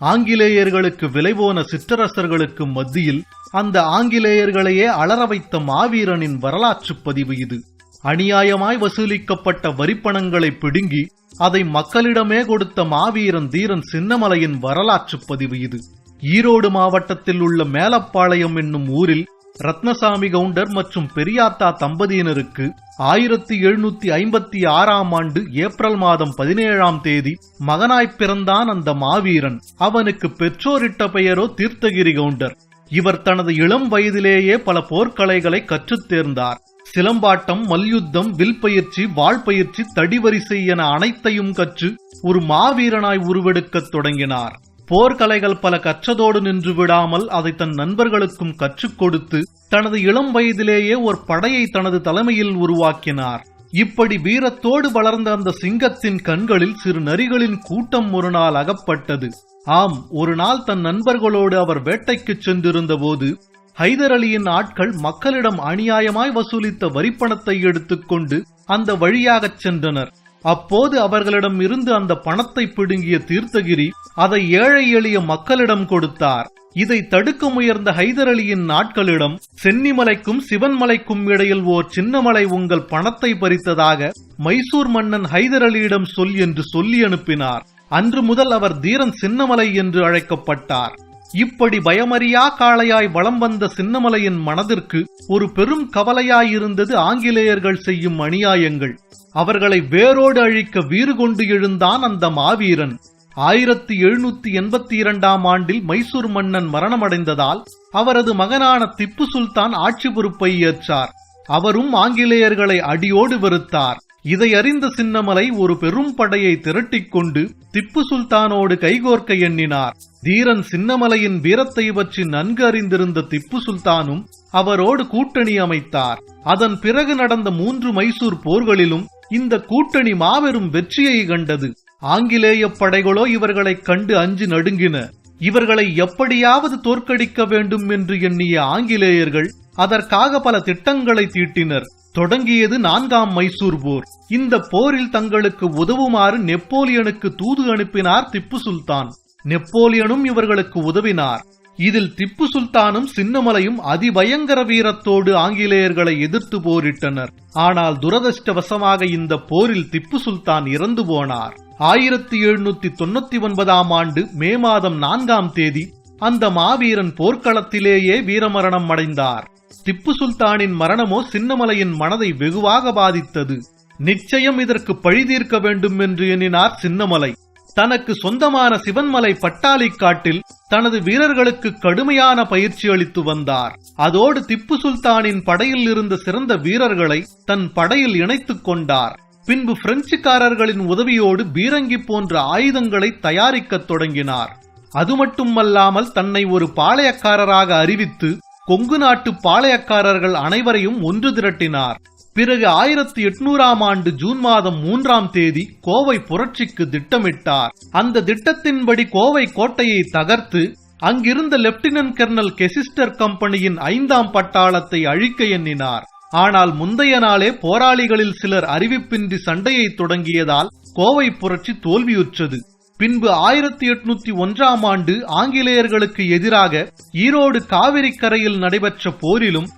ஆங்கிலேயர்களுக்கு விளைவோன சிற்றரசர்களுக்கு மத்தியில் அந்த ஆங்கிலேயர்களையே அலற வைத்த மாவீரனின் வரலாற்று பதிவு இது. அநியாயமாய் வசூலிக்கப்பட்ட வரிப்பணங்களை பிடுங்கி அதை மக்களிடமே கொடுத்த மாவீரன் தீரன் சின்னமலையின் வரலாற்று பதிவு இது. ஈரோடு மாவட்டத்தில் உள்ள மேலப்பாளையம் என்னும் ஊரில் ரத்னசாமி கவுண்டர் மற்றும் பெரியாத்தா தம்பதியினருக்கு ஆயிரத்தி எழுநூத்தி ஐம்பத்தி ஆறாம் ஆண்டு ஏப்ரல் மாதம் பதினேழாம் தேதி மகனாய் பிறந்தான் அந்த மாவீரன். அவனுக்கு பெற்றோரிட்ட பெயரோ தீர்த்தகிரி கவுண்டர். இவர் தனது இளம் வயதிலேயே பல போர்க்கலைகளை கற்றுத் தேர்ந்தார். சிலம்பாட்டம் மல்யுத்தம் வில் பயிற்சி வாழ்பயிற்சி தடிவரிசை என அனைத்தையும் கற்று ஒரு மாவீரனாய் உருவெடுக்கத் தொடங்கினார். போர்க்கலைகள் பல கற்றதோடு நின்று விடாமல் அதை தன் நண்பர்களுக்கும் கற்றுக் கொடுத்து தனது இளம் வயதிலேயே ஒரு படையை தனது தலைமையில் உருவாக்கினார். இப்படி வீரத்தோடு வளர்ந்த அந்த சிங்கத்தின் கண்களில் சிறு நரிகளின் கூட்டம் ஒரு நாள் அகப்பட்டது. ஆம் ஒரு நாள் தன் நண்பர்களோடு அவர் வேட்டைக்குச் சென்றிருந்த போது ஹைதர் அலியின் ஆட்கள் மக்களிடம் அநியாயமாய் வசூலித்த வரிப்பணத்தை எடுத்துக்கொண்டு அந்த வழியாகச் சென்றனர். அப்போது அவர்களிடம் இருந்து அந்த பணத்தை பிடுங்கிய தீர்த்தகிரி அதை ஏழை எளிய மக்களிடம் கொடுத்தார். இதை தடுக்க முயர்ந்த ஹைதர் அலியின் நாட்களிடம் சென்னிமலைக்கும் சிவன்மலைக்கும் இடையில் ஓர் சின்னமலை உங்கள் பணத்தை பறித்ததாக மைசூர் மன்னன் ஹைதர் அலியிடம் சொல் என்று சொல்லி அனுப்பினார். அன்று முதல் அவர் தீரன் சின்னமலை என்று அழைக்கப்பட்டார். இப்படி பயமறியா காளையாய் வலம் வந்த சின்னமலையின் மனதிற்கு ஒரு பெரும் கவலையாயிருந்தது ஆங்கிலேயர்கள் செய்யும் அநியாயங்கள். அவர்களை வேரோடு அழிக்க வீறு கொண்டு எழுந்தான் அந்த மாவீரன். ஆயிரத்தி எழுநூத்தி எண்பத்தி இரண்டாம் ஆண்டில் மைசூர் மன்னன் மரணமடைந்ததால் அவரது மகனான திப்பு சுல்தான் ஆட்சி பொறுப்பை ஏற்றார். அவரும் ஆங்கிலேயர்களை அடியோடு வெறுத்தார். இதை அறிந்த சின்னமலை ஒரு பெரும் படையை திரட்டிக்கொண்டு திப்பு சுல்தானோடு கைகோர்க்க எண்ணினார். தீரன் சின்னமலையின் வீரத்தை பற்றி நன்கு அறிந்திருந்த திப்பு சுல்தானும் அவரோடு கூட்டணி அமைத்தார். அதன் பிறகு நடந்த மூன்று மைசூர் போர்களிலும் இந்த கூட்டணி மாபெரும் வெற்றியை கண்டது. ஆங்கிலேய படைகளோ இவர்களை கண்டு அஞ்சு நடுங்கின. இவர்களை எப்படியாவது தோற்கடிக்க வேண்டும் என்று எண்ணிய ஆங்கிலேயர்கள் அதற்காக பல திட்டங்களை தீட்டினர். தொடங்கியது நான்காம் மைசூர் போர். இந்த போரில் தங்களுக்கு உதவுமாறு நெப்போலியனுக்கு தூது அனுப்பினார் திப்பு சுல்தான். நெப்போலியனும் இவர்களுக்கு உதவினார். இதில் திப்பு சுல்தானும் சின்னமலையும் அதிபயங்கர வீரத்தோடு ஆங்கிலேயர்களை எதிர்த்து போரிட்டனர். ஆனால் துரதிருஷ்டவசமாக இந்த போரில் திப்பு சுல்தான் இறந்து போனார். ஆயிரத்தி எழுநூத்தி தொண்ணூத்தி ஒன்பதாம் ஆண்டு மே மாதம் நான்காம் தேதி அந்த மாவீரன் போர்க்களத்திலேயே வீரமரணம் அடைந்தார். திப்பு சுல்தானின் மரணமோ சின்னமலையின் மனதை வெகுவாக பாதித்தது. நிச்சயம் இதற்கு பழி தீர்க்க வேண்டும் என்று எண்ணினார் சின்னமலை. தனக்கு சொந்தமான சிவன்மலை பட்டாளிக்காட்டில் தனது வீரர்களுக்கு கடுமையான பயிற்சி அளித்து வந்தார். அதோடு திப்பு சுல்தானின் படையில் இருந்த சிறந்த வீரர்களை தன் படையில் இணைத்துக் கொண்டார். பின்பு பிரெஞ்சுக்காரர்களின் உதவியோடு பீரங்கி போன்ற ஆயுதங்களை தயாரிக்கத் தொடங்கினார். அது மட்டுமல்லாமல் தன்னை ஒரு பாளையக்காரராக அறிவித்து கொங்கு நாட்டு பாளையக்காரர்கள் அனைவரையும் ஒன்று திரட்டினார். பிறகு ஆயிரத்தி எட்நூறாம் ஆண்டு ஜூன் மாதம் மூன்றாம் தேதி கோவை புரட்சிக்கு திட்டமிட்டார். அந்த திட்டத்தின்படி கோவை கோட்டையை தகர்த்து அங்கிருந்த லெப்டினன்ட் கர்னல் கெசிஸ்டர் கம்பெனியின் ஐந்தாம் பட்டாளத்தை அழிக்க எண்ணினார். ஆனால் முந்தைய நாளே போராளிகளில் சிலர் அறிவிப்பின்றி சண்டையை தொடங்கியதால் கோவை புரட்சி தோல்வியுற்றது. பின்பு ஆயிரத்தி எட்நூத்தி ஒன்றாம் ஆண்டு ஆங்கிலேயர்களுக்கு எதிராக ஈரோடு காவிரி கரையில் நடைபெற்ற போரிலும்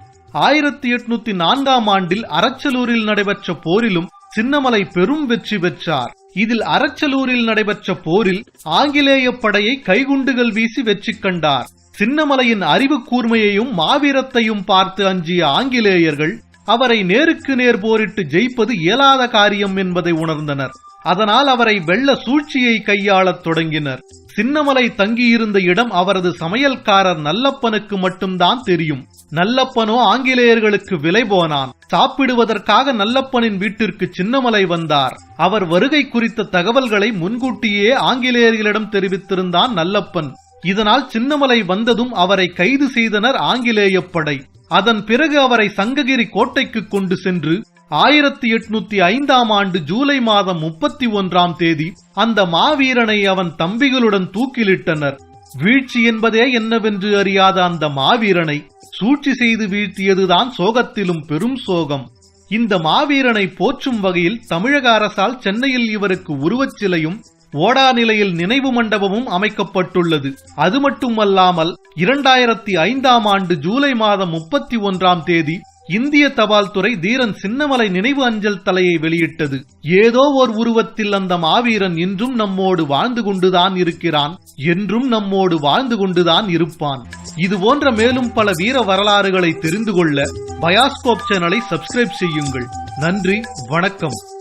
ஆயிரத்தி எட்நூத்தி நான்காம் ஆண்டில் அரச்சலூரில் நடைபெற்ற போரிலும் சின்னமலை பெரும் வெற்றி பெற்றார். இதில் அரச்சலூரில் நடைபெற்ற போரில் ஆங்கிலேய படையை கைகுண்டுகள் வீசி வெற்றி கண்டார். சின்னமலையின் அறிவு கூர்மையையும் மாவீரத்தையும் பார்த்து அஞ்சிய ஆங்கிலேயர்கள் அவரை நேருக்கு நேர் போரிட்டு ஜெயிப்பது இயலாத காரியம் என்பதை உணர்ந்தனர். அதனால் அவரை வெள்ள சூழ்ச்சியை கையாளத் தொடங்கினர். சின்னமலை தங்கியிருந்த இடம் அவரது சமையல்காரர் நல்லப்பனுக்கு மட்டும்தான் தெரியும். நல்லப்பனோ ஆங்கிலேயர்களுக்கு விலை போனான். சாப்பிடுவதற்காக நல்லப்பனின் வீட்டிற்கு சின்னமலை வந்தார். அவர் வருகை குறித்த தகவல்களை முன்கூட்டியே ஆங்கிலேயர்களிடம் தெரிவித்திருந்தான் நல்லப்பன். இதனால் சின்னமலை வந்ததும் அவரை கைது செய்தனர் ஆங்கிலேய படை. அதன் பிறகு அவரை சங்ககிரி கோட்டைக்கு கொண்டு சென்று ஆயிரத்தி எட்நூத்தி ஐந்தாம் ஆண்டு ஜூலை மாதம் முப்பத்தி ஒன்றாம் தேதி அந்த மாவீரனை அவன் தம்பிகளுடன் தூக்கிலிட்டனர். வீழ்ச்சி என்பதே என்னவென்று அறியாத அந்த மாவீரனை சூழ்ச்சி செய்து வீழ்த்தியதுதான் சோகத்திலும் பெரும் சோகம். இந்த மாவீரனை போற்றும் வகையில் தமிழக அரசால் சென்னையில் இவருக்கு உருவச் சிலையும் ஓடா நிலையில் நினைவு மண்டபமும் அமைக்கப்பட்டுள்ளது. அது மட்டுமல்லாமல் இரண்டாயிரத்தி ஐந்தாம் ஆண்டு ஜூலை மாதம் முப்பத்தி ஒன்றாம் தேதி இந்திய தபால் துறை தீரன் சின்னமலை நினைவு அஞ்சல் தலையை வெளியிட்டது. ஏதோ ஓர் உருவத்தில் அந்த மாவீரன் இன்றும் நம்மோடு வாழ்ந்து கொண்டுதான் இருக்கிறான் என்றும் நம்மோடு வாழ்ந்து கொண்டுதான் இருப்பான். இது போன்ற மேலும் பல வீர வரலாறுகளை தெரிந்து கொள்ள பயாஸ்கோப் சேனலை சப்ஸ்கிரைப் செய்யுங்கள். நன்றி வணக்கம்.